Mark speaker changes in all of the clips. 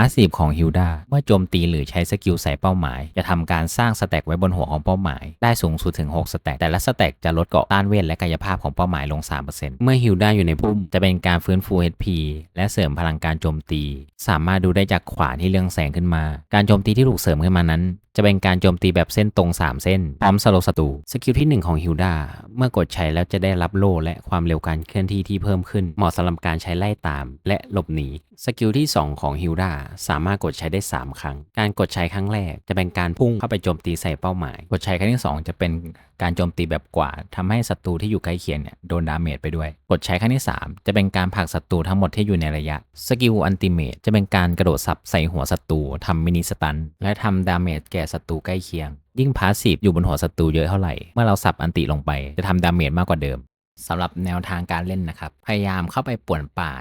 Speaker 1: พาสซีฟของฮิลดาเมื่อโจมตีหรือใช้สกิลใส่เป้าหมาย จะทำการสร้างสแต็กไว้บนหัวของเป้าหมาย ได้สูงสุดถึง 6 สแต็ก แต่ละสแต็กจะลดเกาะต้านเวทและกายภาพของเป้าหมายลง 3%เมื่อฮิลดาอยู่ในพุ่ม จะเป็นการฟื้นฟู HP และเสริมพลังการโจมตี สามารถดูได้จากขวานที่เรืองแสงขึ้นมา การโจมตีที่ถูกเสริมขึ้นมานั้น จะเป็นการโจมตีแบบเส้นตรง 3 เส้น พร้อมสโลศัตรูสกิลที่ 1 ของฮิลดาเมื่อกดใช้แล้วจะได้รับโล่และความเร็วการเคลื่อนที่ที่เพิ่มขึ้น เหมาะสำหรับการใช้ไล่ตาม และหลบหนีสกิลที่ 2 ของฮิลดาสามารถกดใช้ได้ 3 ครั้ง การกดใช้ครั้งแรกจะเป็นการพุ่งเข้าไปโจมตีใส่เป้าหมาย กดใช้ครั้งที่ 2 จะเป็น การโจมตีแบบกว่าดทำให้ศัตรูที่อยู่ใกล้เคียงเนี่ยโดนดาเมจไปด้วย กดใช้ครั้งที่ 3 จะเป็นการผลักศัตรูทั้งหมดที่อยู่ในระยะ สกิลอันติเมตจะเป็นการกระโดดสับใส่หัวศัตรูทำมินิสตัน และทำดาเมจแก่ศัตรูใกล้เคียง ยิ่งพาสซีฟอยู่บนหัวศัตรูเยอะเท่าไหร่ เมื่อเราสับอันติลงไปจะทำดาเมจมากกว่าเดิมสำหรับแนวทางการเล่นนะครับ พยายามเข้าไปป่วนป่า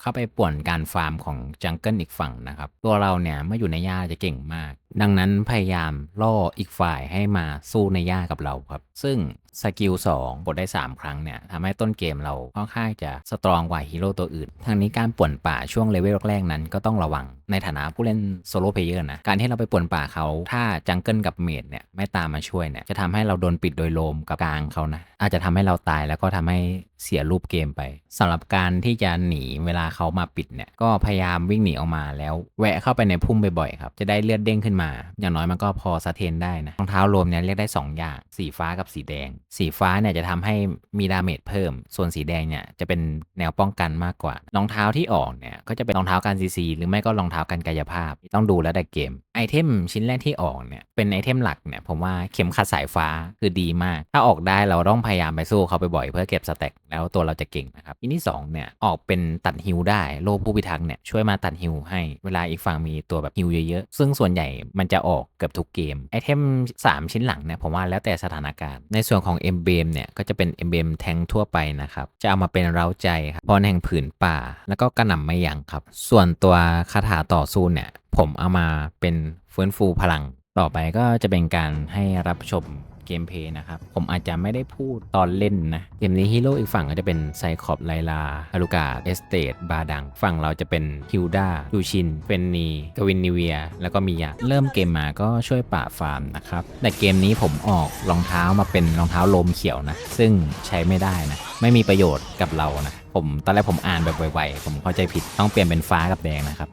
Speaker 1: เข้าไปป่วนการฟาร์มของจังเกิลอีกฝั่งนะครับ ตัวเราเนี่ยเมื่ออยู่ในหญ้าจะเก่งมาก ดังนั้นพยายามล่ออีกฝ่ายให้มาสู้ในหญ้ากับเราครับ ซึ่งสกิล2กดได้ 3 ครั้งเนี่ยทำให้ต้นเกมเราค่อนข้างจะสตรองกว่าฮีโร่ตัวอื่น ทางนี้การป่วนป่าช่วงเลเวลแรกๆนั้นก็ต้องระวัง ในฐานะผู้เล่นโซโล่เพลเยอร์นะ การที่เราไปป่วนป่าเขาถ้าจังเกิลกับเมดเนี่ยไม่ตามมาช่วยเนี่ยจะทำให้เราโดนปิดโดยโลมกับกลางเขานะ อาจจะทำให้เราตายแล้วก็ทำให้เสียรูปเกมไปสำหรับการที่จะหนีเวลาเขามาปิดเนี่ยก็พยายามวิ่งหนีออกมาแล้วแวะเข้าไปในพุ่มบ่อยๆครับจะได้เลือดเด้งขึ้นมา อย่างน้อยมันก็พอสะเทนได้นะรองเท้ารวมเนี่ยเรียกได้ 2 อย่าง สีฟ้ากับสีแดง สีฟ้าเนี่ยจะทำให้มีดาเมจเพิ่ม ส่วนสีแดงเนี่ยจะเป็นแนวป้องกันมากกว่ารองเท้าที่ออกเนี่ยก็จะเป็นรองเท้าการซีซีหรือไม่ก็รองเท้ากันกายภาพ ต้องดูแล้วแต่เกม ไอเทมชิ้นแรกที่ออกเนี่ยเป็นไอเทมหลักเนี่ยผมว่าเข็มขัดสายฟ้าคือดีมาก ถ้าออกได้เราต้องพยายามไปสู้เขาไปบ่อยเพื่อเก็บสแต็กแล้วตัวเราจะเก่งนะครับอันที่2เนี่ยออกเป็นตัดฮิวได้โลผู้พิทักษ์เนี่ยช่วยมาตัดฮิวให้เวลาอีกฝั่งมีตัวแบบฮิวเยอะๆซึ่งส่วนใหญ่มันจะออกเกือบทุกเกมไอเทม 3 ชิ้นหลังเนี่ยผมว่าแล้วแต่สถานการณ์ในส่วนของเอมเบมเนี่ยก็จะเป็นเอมเบมแทงทั่วไปนะครับ จะเอามาเป็นเร้าใจครับพรแห่งผืนป่า แล้วก็กระหน่ำไม่ยั้งครับ ส่วนตัวคาถาต่อสู้เนี่ย ผมเอามาเป็นฟื้นฟูพลัง ต่อไปก็จะเป็นการให้รับชม เกมเพย์นะครับ ผมอาจจะไม่ได้พูดตอนเล่นนะ เกมนี้ฮีโร่อีกฝั่งก็จะเป็นไซคอบไลลาฮารุกาเอสเตดบาดัง ฝั่งเราจะเป็นฮิลดายูชินเฟนนีกวินนิเวีย แล้วก็มิยะเริ่มเกมมาก็ช่วยป่าฟาร์มนะครับ แต่เกมนี้ผมออกรองเท้ามาเป็นรองเท้าลมเขียวนะ ซึ่งใช้ไม่ได้นะ ไม่มีประโยชน์กับเรานะ ผมตอนแรกผมอ่านแบบไวๆผมเข้าใจผิดต้องเปลี่ยนเป็นฟ้ากับแดงนะครับ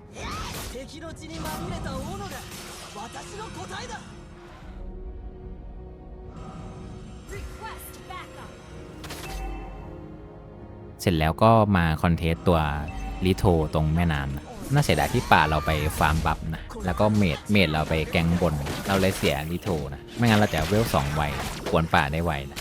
Speaker 1: เสร็จแล้วก็มาคอนเทสตัวลิโทตรงแม่น้ำน่าเสียดายที่ป่าเราไปฟาร์มบัฟนะ แล้วก็เมดเมดเราไปแกงบน เราเลยเสียลิโทนะ ไม่งั้นเราจะเวลสองไวกวนป่าได้ไวนะ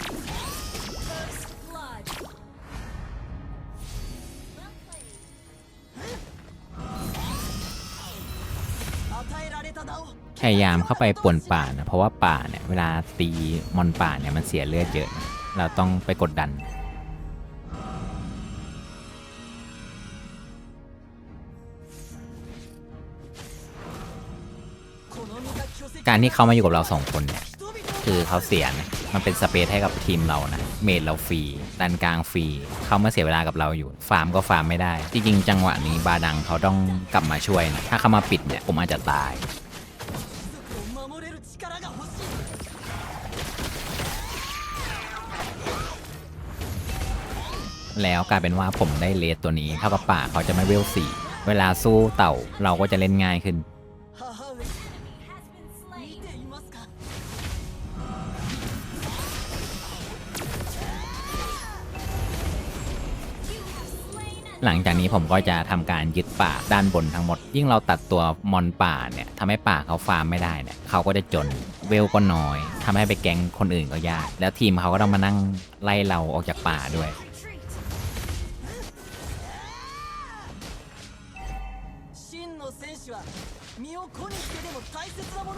Speaker 1: พยายามเข้าไปป่วนป่านะ เพราะว่าป่าเนี่ย เวลาตีมอนป่าเนี่ย มันเสียเลือดเยอะ เราต้องไปกดดัน การที่เขามาอยู่กับเราสองคนเนี่ยคือเขาเสียนะมันเป็นสเปซให้กับทีมเรานะ เมดเราฟรีดันกลางฟรี เขามาเสียเวลากับเราอยู่ ฟาร์มก็ฟาร์มไม่ได้ จริงจังหวะนี้บาดังเขาต้องกลับมาช่วยนะ ถ้าเขามาปิดเนี่ยผมอาจจะตาย แล้วกลายเป็นว่าผมได้เลสตัวนี้เท่ากับป่าเขาจะไม่เวลสี่ เวลาสู้เต่าเราก็จะเล่นง่ายขึ้น หลังจากนี้ผมก็จะทำการยึดป่าด้านบนทั้งหมด ยิ่งเราตัดตัวมอนป่าเนี่ยทำให้ป่าเขาฟาร์มไม่ได้เนี่ยเขาก็จะจนเวลก็น้อยทำให้ไปแก๊งคนอื่นก็ยาก แล้วทีมเขาก็ต้องมานั่งไล่เราออกจากป่าด้วย
Speaker 2: retreat.
Speaker 3: 真の戦士は身を粉にしてでも大切なもの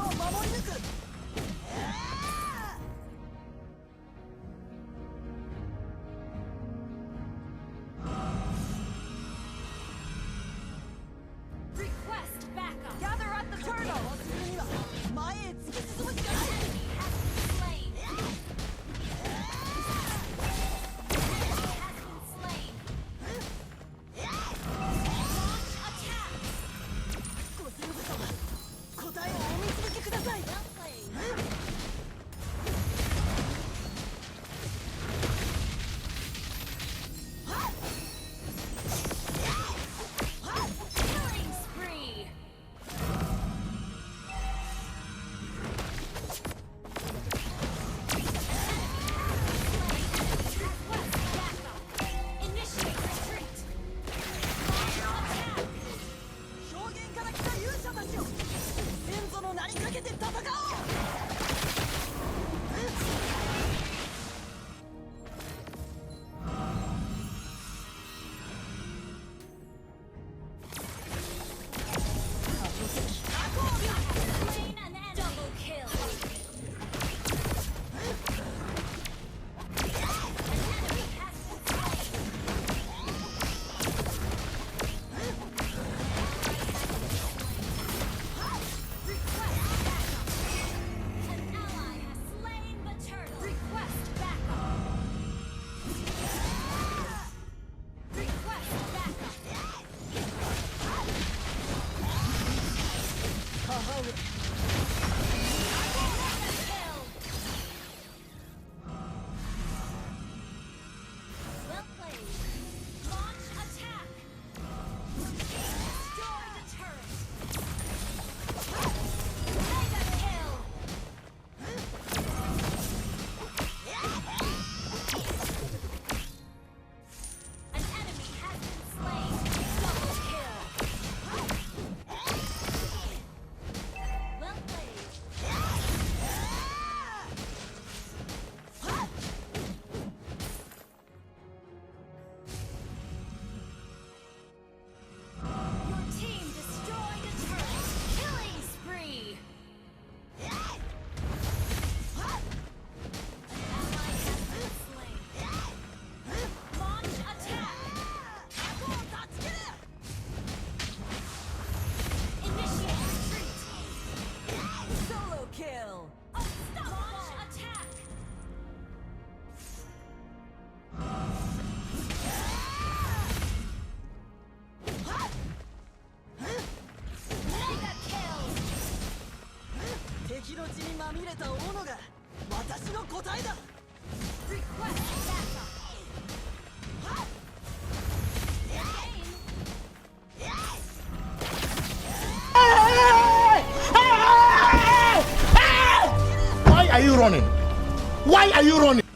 Speaker 3: れた斧が私の答えだ
Speaker 4: Why are you running? Why are you running?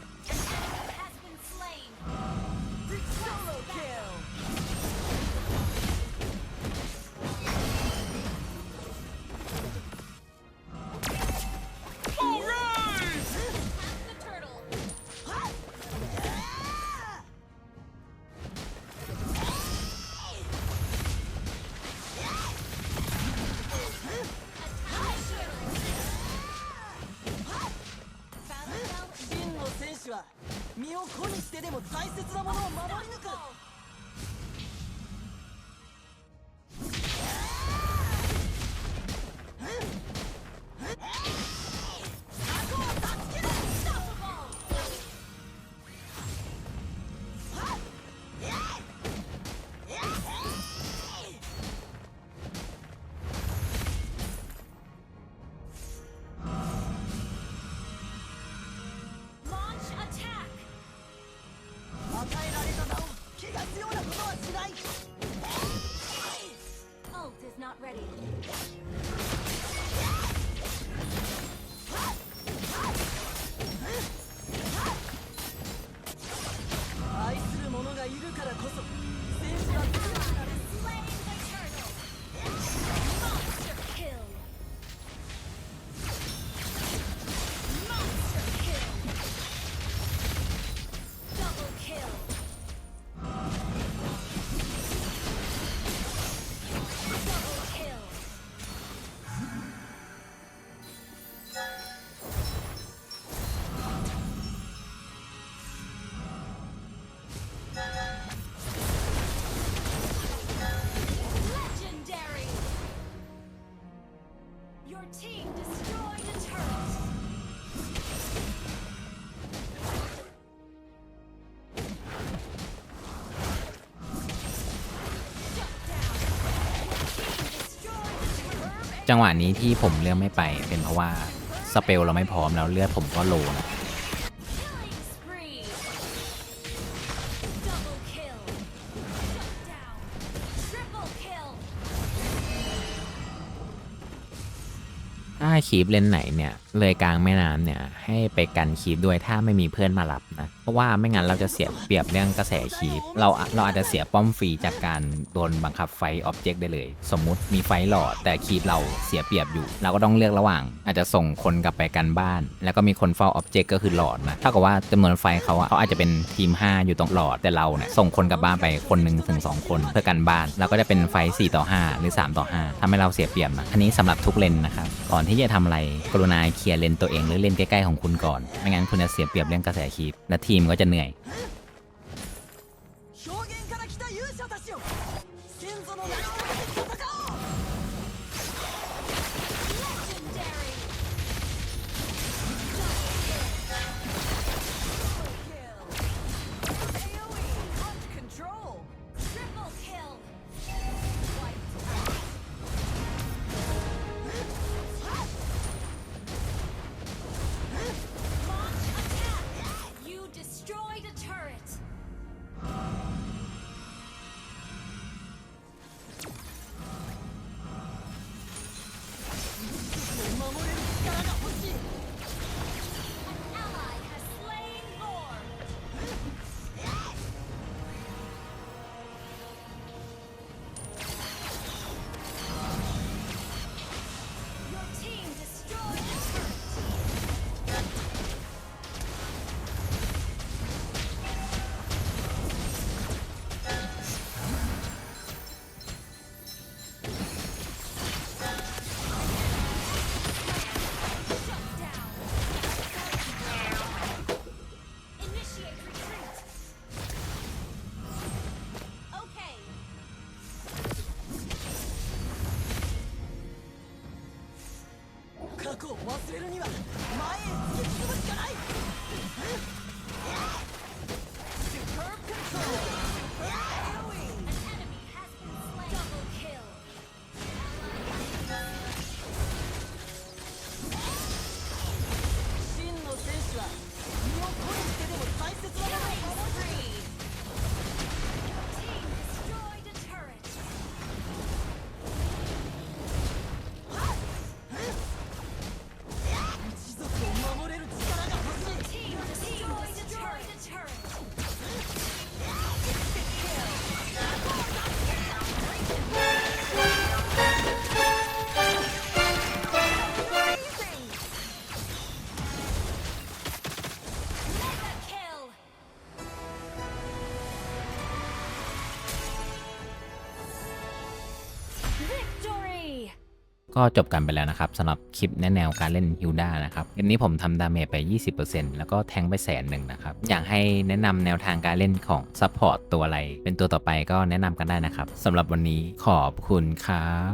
Speaker 3: でも大切なもの
Speaker 1: จังหวะนี้ที่ผมเลือกไม่ไปเป็นเพราะว่าสเปลเราไม่พร้อมแล้วเลือดผมก็โลนะถ้าคีบเลนไหนเนี่ยเลยกลางแม่น้ำเนี่ยให้ไปกันคีบด้วยถ้าไม่มีเพื่อนมารับนะเพราะว่าไม่งั้นเราจะเสียเปรียบเรื่องกระแสคีบเราเราอาจจะเสียป้อมฟรีจากการโดนบังคับไฟออบเจกต์ได้เลย สมมุติมีไฟหลอดแต่คีบเราเสียเปรียบอยู่ เราก็ต้องเลือกระหว่าง อาจจะส่งคนกลับไปกันบ้าน แล้วก็มีคนเฝ้าออบเจกต์ก็คือหลอดนะเท่ากับว่าจำนวนไฟเขาอะเขาอาจจะเป็นทีม 5 อยู่ตรงหลอดแต่เราเนี่ยส่งคนกลับบ้านไปคนหนึ่งถึงสองคนเพื่อกันบ้านเราก็จะเป็นไฟ 4 ต่อ 5 หรือ 3 ต่อ 5ทำให้เราเสียเปรียบนะอันนี้สำหรับทุกเลนนะครับก่อนที่จะทำอะไรกรุณาเคลียร์เลนตัวเองหรือเลนใกล้ๆของคุณก่อน ไม่งั้นคุณจะเสียเปรียบเรื่องกระแสคีบและทีมก็จะเหนื่อย
Speaker 3: れるには前へ
Speaker 1: ก็จบกันไปแล้วนะครับสำหรับคลิปแนแนวการเล่นฮิลดานะครับอันนี้ผมทำดาเมจไป 20%แล้วก็แทงไปแสนหนึ่งนะครับ อยากให้แนะนำแนวทางการเล่นของซัพพอร์ตตัวอะไร เป็นตัวต่อไปก็แนะนำกันได้นะครับสำหรับวันนี้ขอบคุณครับ